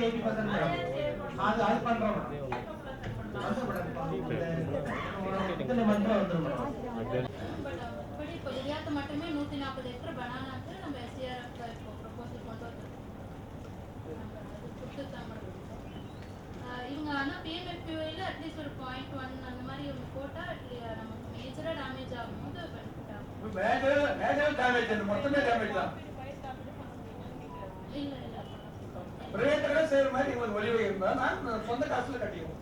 மேக்ஸ்ல eighty percent அது அது பண்றோம் மட்டுமே நூற்றி நாற்பது ஏக்கர் பனானாக்கு நம்ம எஸ்டிஆர்எஃப் ப்ரொபோசல் கொண்டு இவங்க ஆனால் பிஎம்எஃப்யூவில் அட்லீஸ்ட் ஒரு பாயிண்ட் ஒன் அந்த மாதிரி ஒன்று போட்டால் நமக்கு மேஜராக டேமேஜ் பெனிஃபிட் ஆகும் இல்லை. இல்லை பிரைவேட்டோட செய்யற மாதிரி இவங்களுக்கு வழி இருந்தா நான் சொந்த காசுல கட்டிடுவோம்.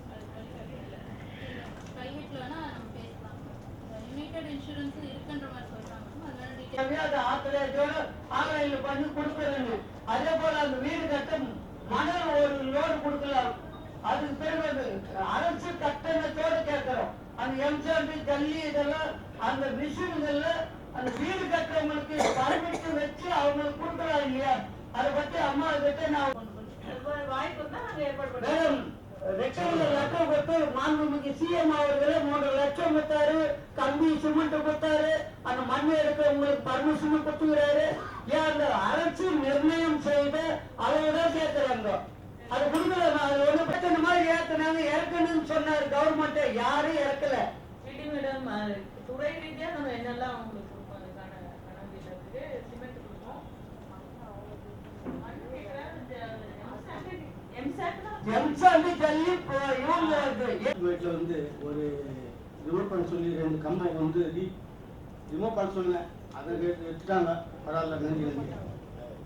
ஆன்லைன்ல பண்ணி கொடுக்குறது அதே போல அந்த வீடு கட்ட மணல் ஒரு லோடு கொடுக்கலாம். அதுக்கு பிறகு அரசு கட்டணத்தோட கேட்கிறோம். அந்த எம்சாண்டு ஜல்லி இதெல்லாம் அந்த மிஷின்கள்ல அந்த வீடு கட்டுறவங்களுக்கு பர்மிட் வச்சு அவங்களுக்கு கொடுக்கலாம் இல்லையா? அதை பத்தி அம்மா கிட்ட நான் மேடம் ரெக்கையில லட்சம் கொடுத்து மாண்புமிகு சிஎம் அவர்களே மூன்று லட்சம் கொடுத்தாரு கம்பி சிமெண்ட் கொடுத்தாரு அந்த மண் எடுக்க உங்களுக்கு பர்மிஷன் கொடுத்துக்கிறாரு. ஏன் அந்த அரசு நிர்ணயம் செய்த தான் சேர்க்கிறாங்க. அது கொடுக்கல அது ஒண்ணு பிரச்சனை மாதிரி ஏத்துனாங்க இறக்கணும்னு சொன்னாரு கவர்மெண்ட் யாரும் இறக்கல மேடம் துறை ரீதியா நம்ம என்னெல்லாம் அவங்களுக்கு வீட்டில் வந்து ஒரு ரிமோட் பண்ண சொல்லி ரெண்டு கம்பை வந்து ரீ ரிமோட் பண்ண சொன்னேன் அதை எடுத்துட்டாங்க பரவாயில்ல நன்றி நன்றி.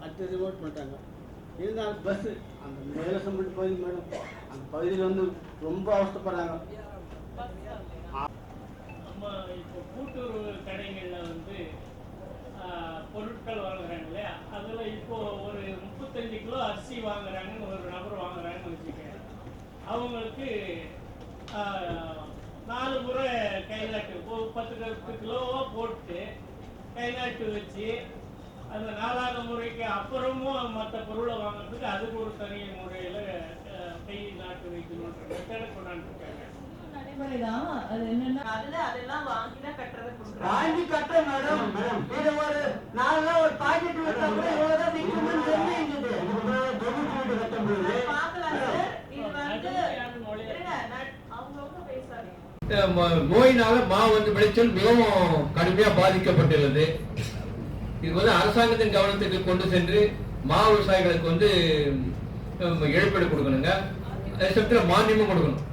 அடுத்து ரிமோட் பண்ணிட்டாங்க. இருந்தாலும் பஸ்ஸு அந்த மேலே சம்பட்டு பகுதி மேடம் அந்த பகுதியில் வந்து ரொம்ப அவஸ்தைப்படுறாங்க. நம்ம இப்போ கூட்டுறவு கடைகளில் வந்து பொருட்கள் வாங்குறாங்க இல்லையா? அதில் இப்போ ஒரு முப்பத்தஞ்சு கிலோ அரிசி வாங்குறாங்கன்னு ஒரு நபர் வாங்குறாங்கன்னு வச்சுக்கோங்க. அவங்களுக்கு நாலு முறை கைநாட்டு பத்து பத்து கிலோவாக போட்டு கைநாட்டு வச்சு அந்த நாலாவது முறைக்கு அப்புறமும் மற்ற பொருளை வாங்குறதுக்கு அதுக்கு ஒரு தனி முறையில் கை நாட்டு வைக்கணுன்ற மெத்தடை கொண்டாந்துருக்காங்க. நடைமுறைதான். அது என்னன்னா அதுல அதெல்லாம் வாங்கி தான் கட்டுறதை கொடுக்குறாங்க. வாங்கி கட்ட மேடம். இது ஒரு நாலு ஒரு பாக்கெட் நோயினால மா வந்து விளைச்சல் மிகவும் கடுமையாக பாதிக்கப்பட்டுள்ளது. இது வந்து அரசாங்கத்தின் கவனத்துக்கு கொண்டு சென்று மா விவசாயிகளுக்கு வந்து இழப்பீடு கொடுக்கணுங்க. அதே சமயத்தில் மானியமும் கொடுக்கணும்.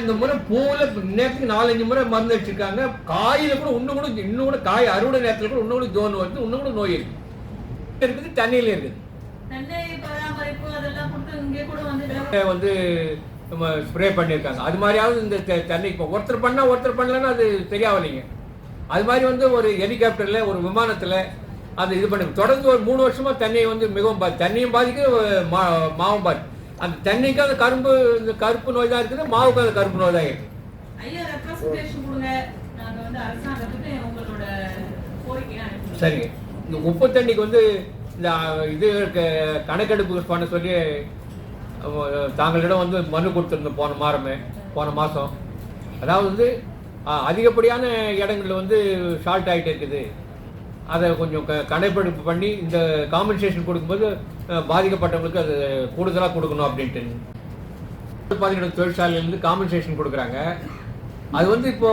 இந்த முறை பூவில் நேரத்துக்கு நாலஞ்சு முறை மருந்து அடிச்சிருக்காங்க. காயில கூட இன்னும் கூட இன்னும் கூட காய் அறுவடை நேரத்தில் கூட இன்னும் கூட ஜோன் வருது இன்னும் கூட நோய் இருக்கு. இருக்குது. தண்ணியில இருக்குது வந்து நம்ம ஸ்ப்ரே பண்ணியிருக்காங்க. அது மாதிரியாவது இந்த தெ- தென்னை இப்போ ஒருத்தர் பண்ணால் ஒருத்தர் பண்ணலன்னா அது சரியாகலைங்க அது மாதிரி வந்து ஒரு ஹெலிகாப்டரில் ஒரு விமானத்தில் அது இது பண்ணி தொடர்ந்து ஒரு மூணு வருஷமாக தென்னை வந்து மிகவும் பா தென்னையும் பாதிக்கு மா மாவும் பாதி அந்த தென்னைக்கு அந்த கரும்பு இந்த கருப்பு நோய் தான் இருக்குது மாவுக்கு அந்த கருப்பு நோய் தான் இருக்குது. சரிங்க. இந்த உப்பு தண்ணிக்கு வந்து இந்த இது க- கணக்கெடுப்பு பண்ண சொல்லி தாங்களிடம் வந்து மனு கொடுத்துருந்தோம் போன மாதமே போன மாதம். அதாவது வந்து அதிகப்படியான இடங்கள்ல வந்து ஷார்ட் ஆகிட்டு இருக்குது. அதை கொஞ்சம் க கணக்கெடுப்பு பண்ணி இந்த காம்பன்சேஷன் கொடுக்கும்போது பாதிக்கப்பட்டவங்களுக்கு அது கூடுதலாக கொடுக்கணும் அப்படின்ட்டு. பார்த்தீங்கன்னா தொழிற்சாலையிலேருந்து காம்பன்சேஷன் கொடுக்குறாங்க. அது வந்து இப்போ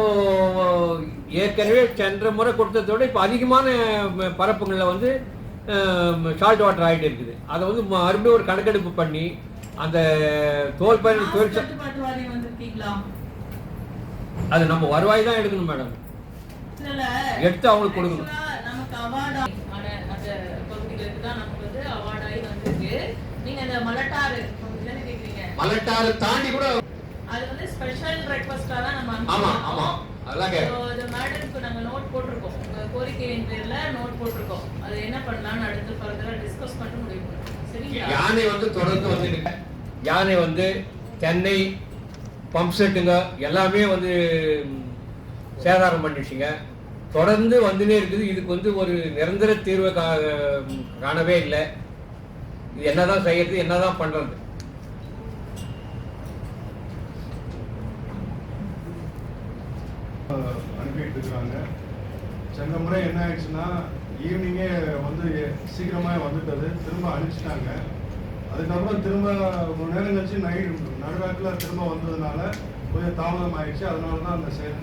ஏற்கனவே சென்ற முறை கொடுத்ததோட விட இப்போ அதிகமான பரப்புகளில் வந்து சால்ட் வாட்டர் ஆகிட்டு இருக்குது. அதை வந்து மறுபடியும் ஒரு கணக்கெடுப்பு பண்ணி அந்த தோல் வந்திருக்கீங்களா? அது நம்ம வருவாய் தான் எடுக்கணும் மேடம். எடுத்து அவங்களுக்கு கொடுக்கணும். மலட்டாறு தாண்டி கூட அது வந்து ஸ்பெஷல் ரெக்வஸ்டா தான் நம்ம ஆமா. ஆமா. அதெல்லாம் So, கேட்க இது மேடம்க்கு நாங்க நோட் போட்டிருக்கோம். உங்க கோரிக்கையின் பேர்ல நோட் போட்டிருக்கோம். அது என்ன பண்ணலாம்னு அடுத்து ஃபர்தரா டிஸ்கஸ் பண்ணிட்டு முடிவு பண்ணுவோம். சரிங்களா? யானை வந்து தொடர்ந்து வந்துட்டு யானை வந்து தென்னை பம்ப் செட்டுங்க எல்லாமே வந்து சேதாரம் பண்ணிடுச்சுங்க. தொடர்ந்து வந்துனே இருக்குது. இதுக்கு வந்து ஒரு நிரந்தர தீர்வை காணவே இல்லை. இது என்னதான் செய்யறது என்னதான் பண்றது? பண்ணிட்டு இருக்கிறாங்க சென்ற முறை என்ன ஆயிடுச்சுன்னா ஈவினிங்கே வந்து சீக்கிரமாக வந்துட்டது. திரும்ப அனுப்பிச்சிட்டாங்க. அதுக்கப்புறம் திரும்ப ஒரு நேரம் கழிச்சு நைட் நடுராட்டில் திரும்ப வந்ததுனால கொஞ்சம் தாமதம் ஆயிடுச்சு அதனால தான் அந்த செயல்